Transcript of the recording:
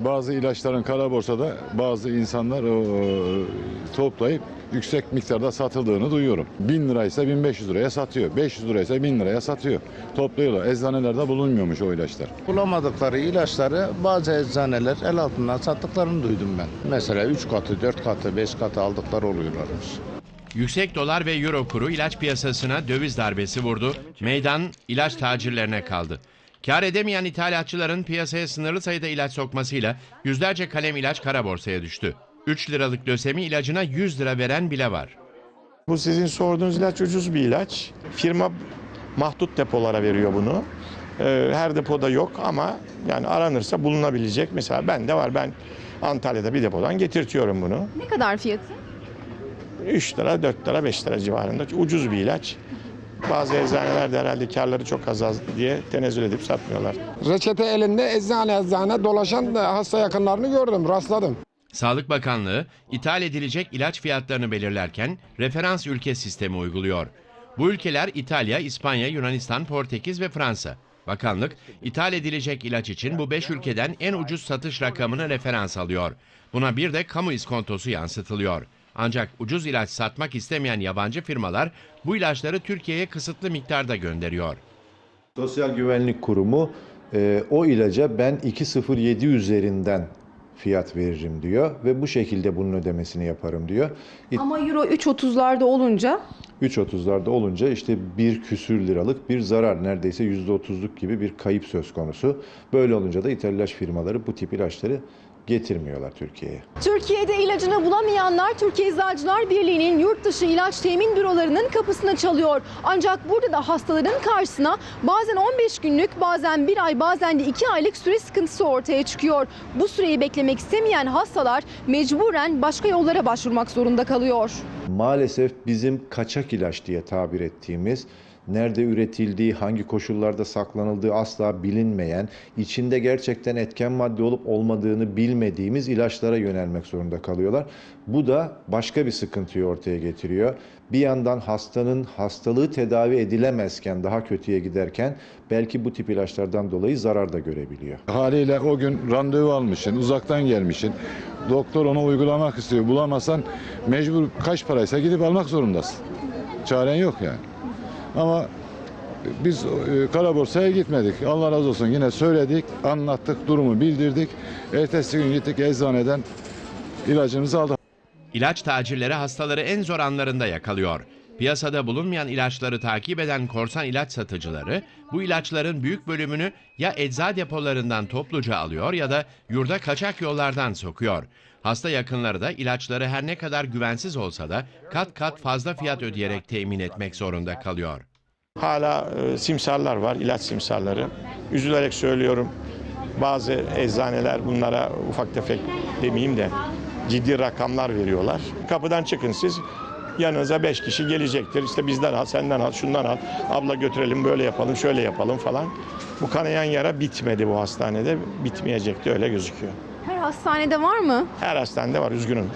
Bazı ilaçların kara borsada bazı insanlar o, toplayıp yüksek miktarda satıldığını duyuyorum. 1000 liraysa 1500 liraya satıyor. 500 liraysa 1000 liraya satıyor. Topluyorlar. Eczanelerde bulunmuyormuş o ilaçlar. Bulamadıkları ilaçları bazı eczaneler el altından sattıklarını duydum ben. Mesela 3 katı, 4 katı, 5 katı aldıkları oluyorlarmış. Yüksek dolar ve euro kuru ilaç piyasasına döviz darbesi vurdu. Meydan ilaç tacirlerine kaldı. Kar edemeyen ithalatçıların piyasaya sınırlı sayıda ilaç sokmasıyla yüzlerce kalem ilaç kara borsaya düştü. 3 liralık lösemi ilacına 100 lira veren bile var. Bu sizin sorduğunuz ilaç ucuz bir ilaç. Firma mahdut depolara veriyor bunu. Ee, Her depoda yok ama yani aranırsa bulunabilecek. Mesela bende var. Ben Antalya'da bir depodan getirtiyorum bunu. Ne kadar fiyatı? 3 lira, 4 lira, 5 lira civarında. Ucuz bir ilaç. Bazı eczanelerde herhalde karları çok az az diye tenezzül edip satmıyorlar. Reçete elinde eczane eczane dolaşan da hasta yakınlarını gördüm, rastladım. Sağlık Bakanlığı ithal edilecek ilaç fiyatlarını belirlerken referans ülke sistemi uyguluyor. Bu ülkeler İtalya, İspanya, Yunanistan, Portekiz ve Fransa. Bakanlık, ithal edilecek ilaç için bu 5 ülkeden en ucuz satış rakamını referans alıyor. Buna bir de kamu iskontosu yansıtılıyor. Ancak ucuz ilaç satmak istemeyen yabancı firmalar bu ilaçları Türkiye'ye kısıtlı miktarda gönderiyor. Sosyal Güvenlik Kurumu e, o ilaca ben 2.07 üzerinden fiyat veririm diyor ve bu şekilde bunun ödemesini yaparım diyor. Ama euro 3.30'larda olunca 3.30'larda olunca işte bir küsür liralık bir zarar neredeyse %30'luk gibi bir kayıp söz konusu. Böyle olunca da ithal ilaç firmaları bu tip ilaçları getirmiyorlar Türkiye'ye. Türkiye'de ilacını bulamayanlar Türkiye Eczacılar Birliği'nin yurt dışı ilaç temin bürolarının kapısına çalıyor. Ancak burada da hastaların karşısına bazen 15 günlük, bazen bir ay, bazen de 2 aylık süre sıkıntısı ortaya çıkıyor. Bu süreyi beklemek istemeyen hastalar mecburen başka yollara başvurmak zorunda kalıyor. Maalesef bizim kaçak ilaç diye tabir ettiğimiz nerede üretildiği, hangi koşullarda saklanıldığı asla bilinmeyen, içinde gerçekten etken madde olup olmadığını bilmediğimiz ilaçlara yönelmek zorunda kalıyorlar. Bu da başka bir sıkıntıyı ortaya getiriyor. Bir yandan hastanın hastalığı tedavi edilemezken, daha kötüye giderken belki bu tip ilaçlardan dolayı zarar da görebiliyor. Haliyle o gün randevu almışsın, uzaktan gelmişsin. Doktor onu uygulamak istiyor. Bulamazsan mecbur kaç paraysa gidip almak zorundasın. Çaren yok yani. Ama biz e, kara borsaya gitmedik. Allah razı olsun yine söyledik, anlattık, durumu bildirdik. Ertesi gün gittik eczaneden ilacımızı aldık. İlaç tacirleri hastaları en zor anlarında yakalıyor. Piyasada bulunmayan ilaçları takip eden korsan ilaç satıcıları bu ilaçların büyük bölümünü ya ecza depolarından topluca alıyor ya da yurda kaçak yollardan sokuyor. Hasta yakınları da ilaçları her ne kadar güvensiz olsa da kat kat fazla fiyat ödeyerek temin etmek zorunda kalıyor. Hala e, simsarlar var, ilaç simsarları. Üzülerek söylüyorum. Bazı eczaneler bunlara ufak tefek demeyeyim de ciddi rakamlar veriyorlar. Kapıdan çıkın siz. Yanınıza beş kişi gelecektir. İşte bizden al, senden al, şundan al. Abla götürelim, böyle yapalım, şöyle yapalım falan. Bu kanayan yara bitmedi bu hastanede. Bitmeyecekti öyle gözüküyor. Her hastanede var mı? Her hastanede var üzgünüm.